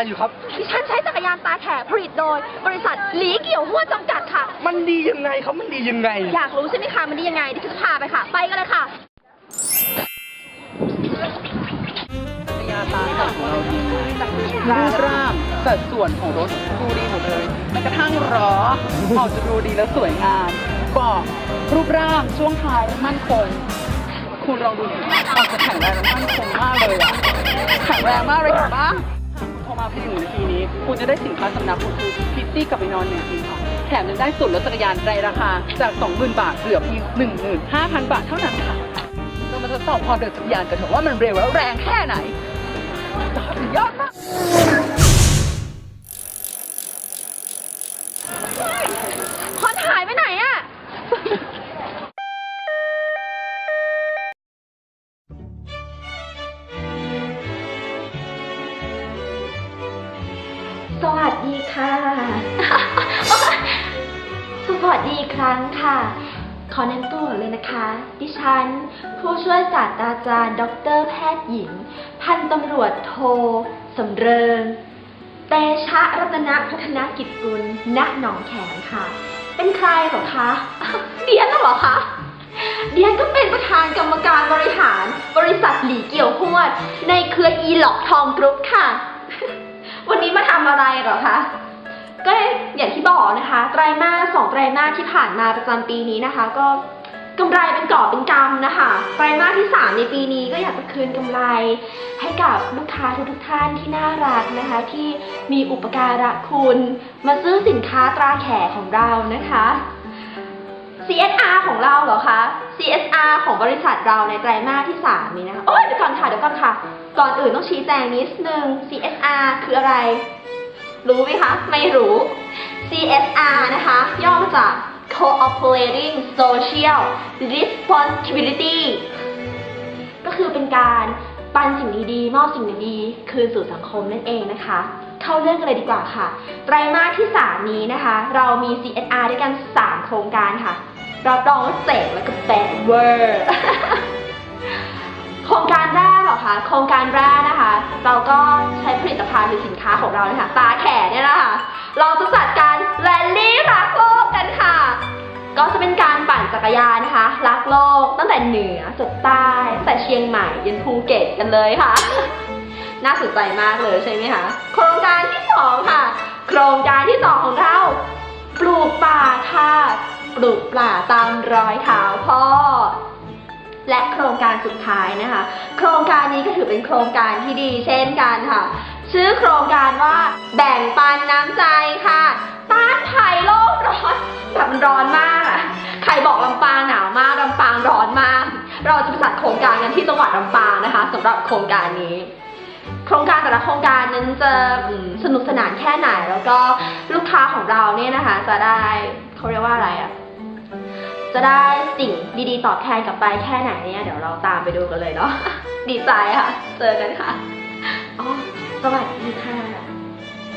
านอะไรอยู่ครับ ดิฉันใช้จักรยานตาแขกผลิตโดย บริษัทหลีเกี่ยวหัวจำกัดค่ะ มันดียังไงครับมันดียังไง อยากรู้ใช่ไหมคะมันดียังไงดิฉันจะพาไปค่ะ ไปกันเลยค่ะจักรยานตาแต่ของเราดีรูปร่างสัดส่วนของรถดูดีหมดเลยแม้กระทั่งล้อออกจะดูดีและสวยงามเบอกรูปร่างช่วงท้ายมั่นคง คุณลองดูสิออกจะแข็งแรงและมั่นคงมากเลยอะแข็งแรงมากเลยเห็นปะ มาภายงหนึ่งนาทีนี้ คุณจะได้สินค้าสำนักคุณคือพิตตี้กลับไปนอนหนึ่งทีค่ะแถมยังได้ส่วนลดจักรยานในราคาจาก 20,000 บาทเหลือเพียง15,000 บาทเท่านั้นค่ะ เรามาทดสอบความเร็วจักรยานกันเถอะว่ามันเร็วและแรงแค่ไหนยอดมาก ขอแนะนำตัวก่อนเลยนะคะ ดิฉัน ผู้ช่วยศาสตราจารย์ ดร แพทย์หญิง พันตำรวจโทสำเริง เตชะรัตนพัฒนกิจกุล ณ หนองแขมค่ะ เป็นใครเหรอคะเดียนน่ะหรอคะเดียนก็เป็นประธานกรรมการบริหาร บริษัทหลีเกี่ยวหวด ในเครืออีหลอกทองกรุ๊ปค่ะ วันนี้มาทำอะไรเหรอคะ ก็อย่างที่บอกนะคะไตรมาสสองไตรมาสที่ผ่านมาประจำปีนี้นะคะ ก็กำไรเป็นกอบเป็นกำนะคะไตรมาสที่สามในปีนี้ก็อยากจะคืนกำไรให้กับลูกค้าทุกๆท่านที่น่ารักนะคะ ที่มีอุปการะคุณ มาซื้อสินค้าตราแขกของเรานะคะ CSR ของเราเหรอคะ CSR ของบริษัทเราในไตรมาสที่ 3 นี้นะคะโอ้ยเดี๋ยวก่อนค่ะเดี๋ยวก่อนค่ะ ก่อนอื่นต้องชี้แจงนิดนึง CSR คืออะไร รู้ไหมคะ ไม่รู้ CSR นะคะ ย่อมาจาก Cooperating Social Responsibility ก็คือเป็นการปันสิ่งดีๆ มอบสิ่งดีๆ คืนสู่สังคมนั่นเองนะคะ เข้าเรื่องกันเลยดีกว่าค่ะ ไตรมาสที่ 3 นี้นะคะ เรามี CSR ด้วยกัน 3 โครงการค่ะ รับรองว่าเจ๋งแล้วก็แบดเวอร์ โครงการแรก คะโครงการแรกนะคะ เราก็ใช้ผลิตภัณฑ์หรือสินค้าของเราเนี่ยค่ะตาแขนเนี่ยนะคะเราจะจัดการแรลลี่รักโลกกันค่ะ ก็จะเป็นการปั่นจักรยานนะคะ รักโลกตั้งแต่เหนือจดใต้ตั้งแต่เชียงใหม่ยันภูเก็ตกันเลยค่ะ น่าสนใจมากเลยใช่ไหมคะโครงการที่สองค่ะ โครงการที่สองของเราปลูกป่าค่ะ ปลูกป่าตามรอยเท้าพ่อ และโครงการสุดท้ายนะคะ โครงการนี้ก็ถือเป็นโครงการที่ดีเช่นกันค่ะ ชื่อโครงการว่าแบ่งปันน้ำใจค่ะต้านภัยโลกร้อนแบบมันร้อนมากอะใครบอกลำปางหนาวมากลำปางร้อนมาก เราจะไปจัดโครงการกันที่จังหวัดลำปางนะคะสำหรับโครงการนี้ โครงการแต่ละโครงการนั้นจะสนุกสนานแค่ไหนแล้วก็ลูกค้าของเราเนี่ยนะคะ จะได้เขาเรียกว่าอะไรอะ จะได้สิ่งดีๆ ตอบแทนกลับไปแค่ไหนเนี่ยเดี๋ยวเราตามไปดูกันเลยเนาะดีใจค่ะ เจอกันค่ะอ๋อสวัสดีค่ะ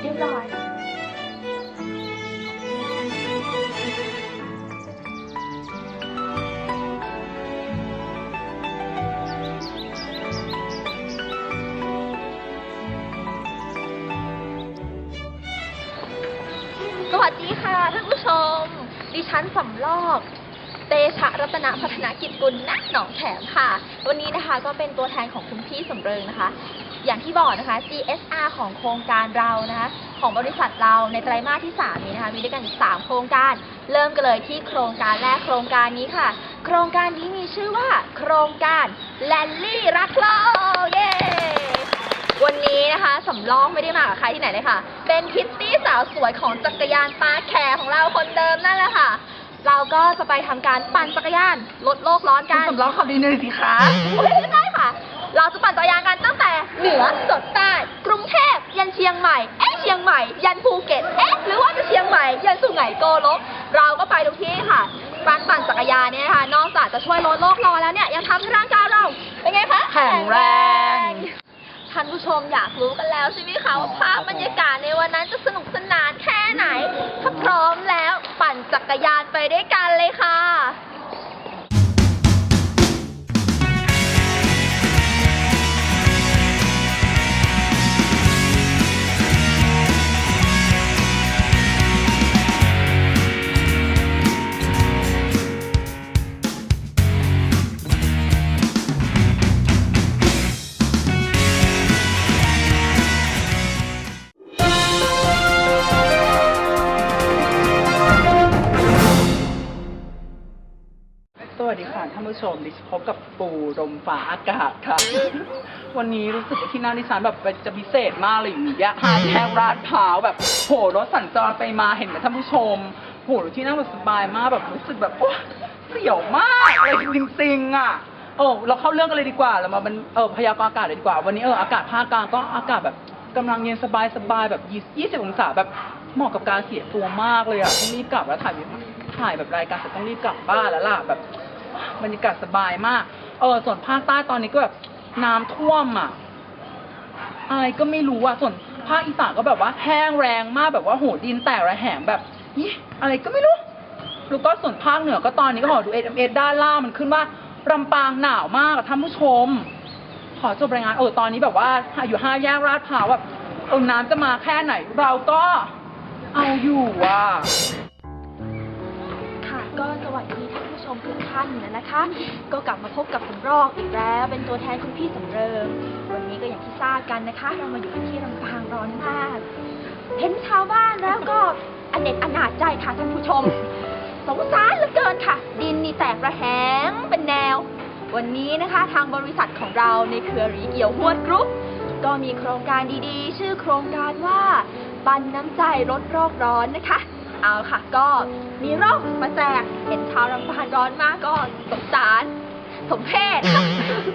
เรียบร้อยสวัสดีค่ะท่านผู้ชม ดิฉันสำลอก เตชะรัตนพัฒนกิจกุลณหนองแขมค่ะ วันนี้นะคะก็เป็นตัวแทนของคุณพี่สำเริงนะคะ อย่างที่บอกนะคะ CSR ของโครงการเรานะคะ ของบริษัทเราในไตรมาสที่ 3 นี้นะคะ มีด้วยกัน3โครงการ เริ่มกันเลยที่โครงการแรกโครงการนี้ค่ะ โครงการนี้มีชื่อว่า โครงการแลนลี่รักโลกเย้วันนี้นะคะสำรองไม่ได้มากับใครที่ไหนเลยค่ะ เป็นพิตตี้สาวสวยของจักรยานตาแขของเราคนเดิมนั่นแหละค่ะ เราก็จะไปทำการปั่นจักรยานลดโลกร้อนกันสำรองขับดีหนึ่งสิคะโอ้ยไม่ได้ค่ะ เราจะปั่นจักรยานกันตั้งแต่เหนือจดใต้กรุงเทพยันเชียงใหม่ เอ๊ะเชียงใหม่ ยันภูเก็ต เอ๊ะหรือว่าจะเชียงใหม่ ยันสุไหงโกลก เราก็ไปทุกที่ค่ะการปั่นจักรยานเนี่ยนะคะนอกจากจะช่วยลดโลกร้อนแล้วเนี่ยยังทำให้ร่างกายเราเป็นไงคะแข็งแรง ท่านผู้ชมอยากรู้กันแล้วใช่ไหมคะว่าภาพบรรยากาศในวันนั้นจะสนุกสนานแค่ ไหน ถ้าพร้อมแล้วปั่นจักรยานไปด้วยกันเลยค่ะ สวัสดีค่ะท่านผู้ชมดิฉันพบกับปูลมฟ้าอากาศค่ะ วันนี้รู้สึกว่าที่หนั่งดิฉันแบบจะพิเศษมากเลยอยู่แยกห้าแยกราดพร้าวแบบโหรถสัญจรไปมาเห็นไหมท่านผู้ชมโหที่นั่งแบบสบายมากแบบรู้สึกแบบโอ้เสียวมากเลยจริงๆอะเออเราเข้าเรื่องกันเลยดีกว่าเรามาเป็นเออพยากรณ์อากาศเลยดีกว่า วันนี้เอออากาศภาคกลางก็อากาศแบบกำลังเย็นสบายสบายแบบยี่สิบองศาแบบเหมาะกับการเสียตัวมากเลยอะต้องรีบกลับแล้วถ่าย ถ่ายแบบรายการเสร็จต้องรีบกลับบ้านแล้วล่ะแบบบรรยากาศสบายมาก เออส่วนภาคใต้ตอนนี้ก็แบบน้ำท่วมอะอะไรก็ไม่รู้อะส่วนภาคอีสานก็แบบว่าแห้งแรงมากแบบว่าโหดินแตกระแหงแบบยี่อะไรก็ไม่รู้แล้วก็ส่วนภาคเหนือก็ตอนนี้ก็ขอดูเอเอด้านล่างมันขึ้นว่าลำปางหนาวมากท่านผู้ชม ขอจบรายงานเออตอนนี้แบบว่าอยู่ห้าแยกลาดพร้าวแบบเออน้ำจะมาแค่ไหน เราก็เอาอยู่อะ ก็สวัสดีท่านผู้ชมทุกท่านนะคะ ก็กลับมาพบกับสำรอกอีกแล้ว เป็นตัวแทนคุณพี่สำเริง วันนี้ก็อย่างที่ทราบกันนะคะ เรามาอยู่ที่ลำปางร้อนมาก เห็นชาวบ้านแล้วก็อเนกอนาจใจค่ะท่านผู้ชม สงสารเหลือเกินค่ะ ดินนี่แตกระแหงเป็นแนว วันนี้นะคะทางบริษัทของเราในเครือรีเกี่ยวหวดกรุ๊ปก็มีโครงการดีๆ ชื่อโครงการว่าปันน้ำใจลดโรคร้อนนะคะ เอาค่ะ ก็มีโรคมาแจกเห็นชาวลำปางร้อนมากก็สงสารสมเพศ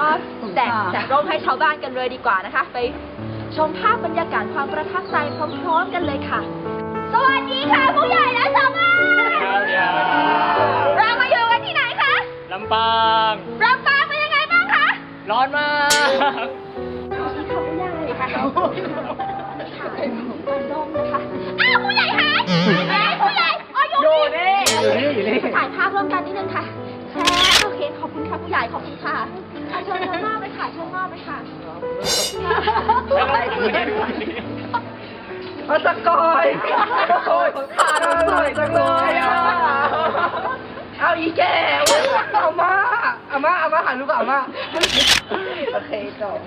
ก็แจกแจกร่มให้ชาวบ้านกันเลยดีกว่านะคะ ไปชมภาพบรรยากาศความประทับใจพร้อมๆกันเลยค่ะ สวัสดีค่ะผู้ใหญ่และชาวบ้านเรามาอยู่กันที่ไหนคะลำปางลำปางเป็นยังไงบ้างคะร้อนมากสวัสดีค่ะผู้ใหญ่ ถ่ายภาพร่วมกันนิดนึงค่ะแชร์โอเค ขอบคุณค่ะผู้ใหญ่ขอบคุณค่ะอะเชิญเชิญมอบเลยค่ะเชิญมอบเลยค่ะอาตะกอยโอ้ยขาดสวยจังเลยอะเอาอีแก่เอามาเอามาเอามาหันลูกเอามาโอเคจบ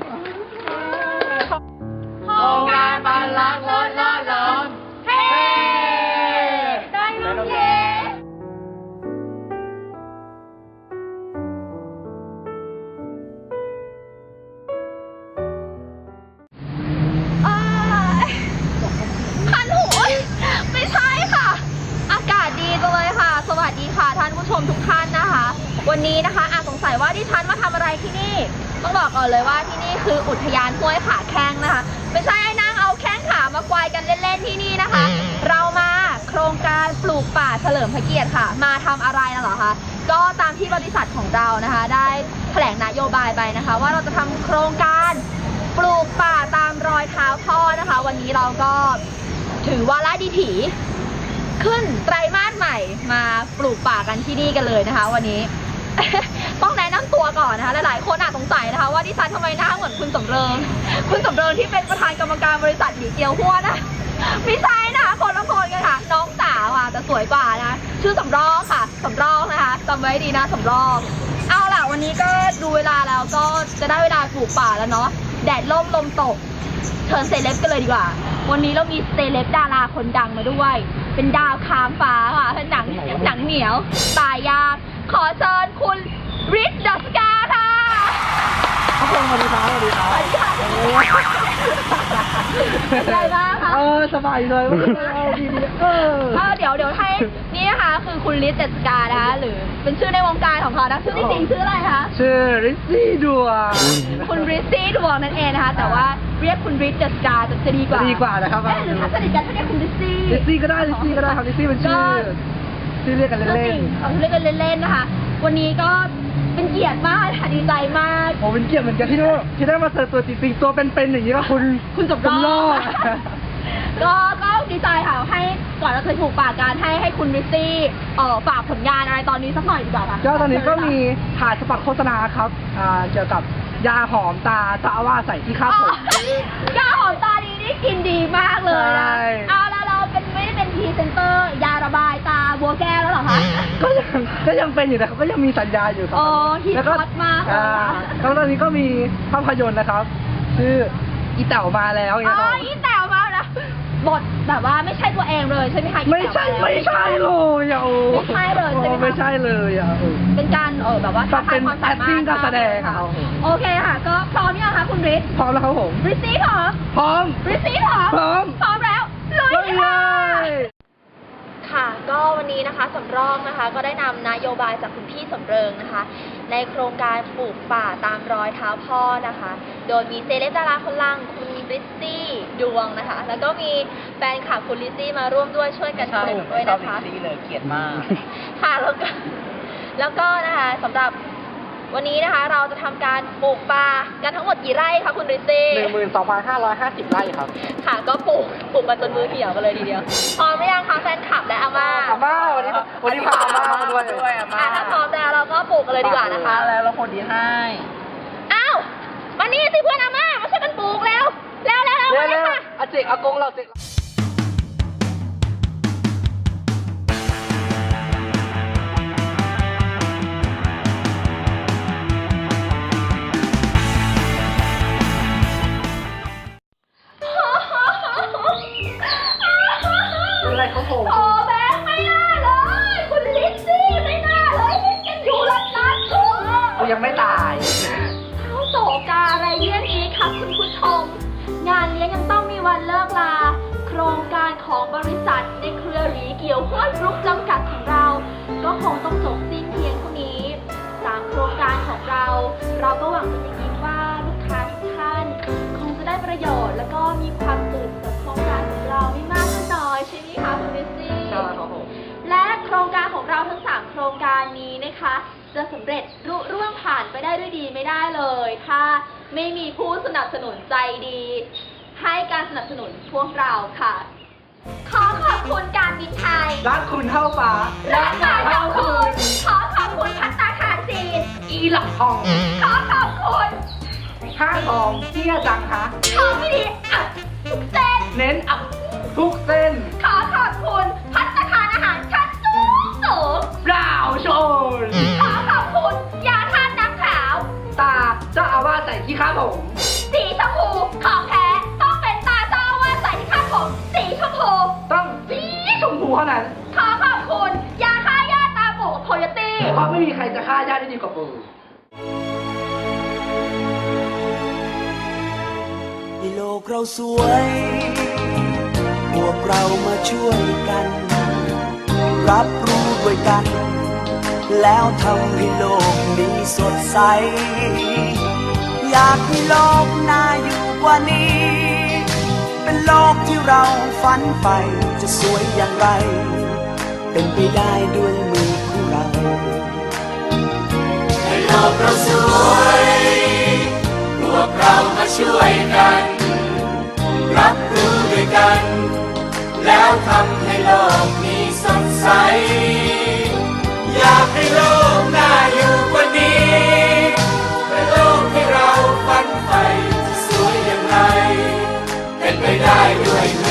คืออุทยานห้วยขาแข้งนะคะ ไม่ใช่ไอ้นางเอาแข้งขามาควายกันเล่นๆที่นี่นะคะ เรามาโครงการปลูกป่าเฉลิมพระเกียรติค่ะ มาทำอะไรนะเหรอคะก็ตามที่บริษัทของเรานะคะ ได้แถลงนโยบายไปนะคะ ว่าเราจะทำโครงการปลูกป่าตามรอยเท้าพ่อนะคะ วันนี้เราก็ถือว่าละดีถีขึ้นไตรมาสใหม่มาปลูกป่ากันที่นี่กันเลยนะคะ วันนี้ ต้องแนะนำตัวก่อนนะคะหลายๆคน ว่าดิฉันทำไมหน้าเหมือนคุณสำเริง คุณสำเริงที่เป็นประธานกรรมการบริษัทหลีเกียวหัวนะไม่ใช่นะคะคนละคนกันค่ะ น้องสาวค่ะแต่สวยกว่านะ ชื่อสำรองค่ะสำรองนะคะจำไว้ดีนะสำรอง เอาล่ะวันนี้ก็ดูเวลาแล้วก็จะได้เวลาปลูกป่าแล้วเนาะแดดล่มลมตกเชิญเซเลบกันเลยดีกว่า วันนี้เรามีเซเลบดาราคนดังมาด้วย เป็นดาวค้ามฟ้าค่ะหนังหนังเหนียวตายยากขอเชิญคุณ เป็นไงบ้างคะเออสบายเลยเออดีดีเออ เออเดี๋ยวเดี๋ยวให้นี่นะคะคือคุณลิศดัสกานะคะหรือเป็นชื่อในวงการของเขานะชื่อจริงๆชื่ออะไรคะชื่อริซซี่ดวงคุณริซซี่ดวงนั่นเองนะคะ แต่ว่าเรียกคุณริชดัสกาจะดีกว่าดีกว่านะครับเอ๊ะหรือถ้าสนิทกันจะเรียกคุณริซซี่ ริซซี่ก็ได้ริซซี่ก็ได้ครับริซซี่เป็นชื่อชื่อเรียกกันก็เล่จรินงเอาเล่นกันเล่นๆนะคะ วันนี้ก็ เป็นเกียรติมากค่ะดีใจมากๆผมเป็นเกียรติเหมือนกันที่ได้ที่ได้มาเจอตัวจริงๆตัวเป็นๆอย่างนี้ก็คุณคุณสมรสมรออดดก็ก็ดีใจค่ะให้ก่อนเราเคยถูกปากการให้ให้คุณริซซี่เอ่อฝากผลงานอะไรตอนนี้สักหน่อยดีกว่าค่ะก็ตอนนี้ก็มีถ่ายสปอตโฆษณาครับอ่าเกี่ยวกับยาหอมตาจะเอาว่าใส่ที่คาดผม อ๋อยาหอมตาดีนี่กินดีมากเลยใช่ นะเอาแล้ว พรีเซนเตอร์ยาระบายตาบัวแก้วแล้วเหรอคะก็ยังก็ยังเป็นอยู่นะครับก็ยังมีสัญญาอยู่ครัอ๋อฮิตแล้วก็ฮอตมากเลยอ่านะแล้วตอนนี้ก็มีภาพยนตร์นะครับ ชื่ออีเต่ามาแล้วอ๋เนี่ยอครับอีแต๋วมาแล้วบทแบบว่าไม่ใช่ตัวเองเลยใช่ไหมคะอีไม่ใช่แต๋วไม่ใช่เลยอะโอ้ไม่ใช่เลยใช่ไหมคะไม่ใช่เลยอะเออเป็นการเออแบบว่าท้าทายความสามารถเป็น acting การแสดงอะค่ะ โอเคค่ะ ก็พร้อมยังคะคุณริทพร้อมแล้วครับผมริซี่พร้อม พร้อมริซี่พร้อมพร้อมพร้อมแล้วลุยลุย เลค่ะยค่ะ ก็วันนี้นะคะสำรองนะคะ ก็ได้นำนโยบายจากคุณพี่สำเริงนะคะ ในโครงการปลูกป่าตามรอยเท้าพ่อนะคะ โดยมีเซเลบดาราคนลังคุณริซซี่ดวงนะคะ แล้วก็มีแฟนคลับคุณริซซี่มาร่วมด้วยช่วยกันปลูกด้วยนะคะเลยเกลียดมาก ค่ะแล้วก็แล้วก็นะคะสำหรับ วันนี้นะคะเราจะทำการปลูกป่ากันทั้งหมดกี่ไร่คะคุณริซซี่หนึ่งหมื่นสองพันห้าร้อยห้าสิบไร่ครับค่ะก็ปลูกปลูกกันจนมือเหี่ยวกันเลยทีเดียวพร้อมหรือยังคะแฟนคลับและอาม่าอาม่าวันนี้ วันนี้พาอาม่ามาด้วยด้วยอาม่าอะถ้าพร้อมแล้วเราก็ปลูกกันเลยดีกว่านะคะแล้วเราคนดีให้อ้าวมานี่สิเพื่อนอาม่ามาช่วยกันปลูกแล้วแล้วแล้วแล้วเร็วมาเลเร็ยวค่ะอาเจกอากงเราเจกเป็นไรเขาโผล่โอ้แบงค์ไม่น่าเลย คุณลิซซี่ไม่น่าเลยลิซยังอยู่รันรันทุกกูยังไม่ตายเข้าโศกาอะไรเรื่องนี้ครับคุณผู้ชม งานเลี้ยงยังต้องมีวันเลิกลา โครงการของบริษัทในเครือหลีเกี่ยวห้วยฟลุกจำกัดของเรา ก็คงต้องจบสิ้นเพียงเท่านี้ตามโครงการของเรา เราก็หวังเป็นอย่างยิ่งว่าลูกค้าทุกท่าน คงจะได้ประโยชน์แล้วก็มีความ รงการนี้นะคะ จะสำเร็จรุ่ร่วงผ่านไปได้ด้วยดีไม่ได้เลย ถ้าไม่มีผู้สนับสนุนใจดี ให้การสนับสนุนพวกเราค่ะ ขอขอบคุณการบินไทยรักคุณเท่าฟ้าและการขอบคุณขอขอบคุณพัตตาคารจีนอีหลักทองขอขอบคุณห้าทองเที่ยจังคะขอไม่ดีอะทุกเส้นเน้นอัพทุกเส้นาวโชนขอขอบคุณยาทานน้ำขาว ตาเจ้าอาวาสใส่ที่ข้าผมสีชมพูของแท้ต้องเป็นตาเจ้าอาว่าสใส่ที่คาดผม สีชมพูต้องสีชมพูเท่านั้นขอขอบคุณยาฆ่าหญ้าตาปูกับโคโยตี้เพราะไม่มีใครจะฆ่าญาติได้ดีกว่าปูให้โลกเราสวย พวกเรามาช่วยกัน รับรู้ด้วยกัน แล้วทำให้โลกนี้สดใส อยากให้โลกน่าอยู่กว่านี้ เป็นโลกที่เราฝันใฝ่จะสวยอย่างไร เป็นไปได้ด้วยมือของเรา ให้โลกเราสวยพวกเรามาช่วยกัน รับรู้ด้วยกัน แล้วทำให้โลกนี้สดใส ให้โลกน่าอยู่กว่านี้เนโลกที่เราฝันฝ่จสวยอย่างไร เป็นไปได้ด้วย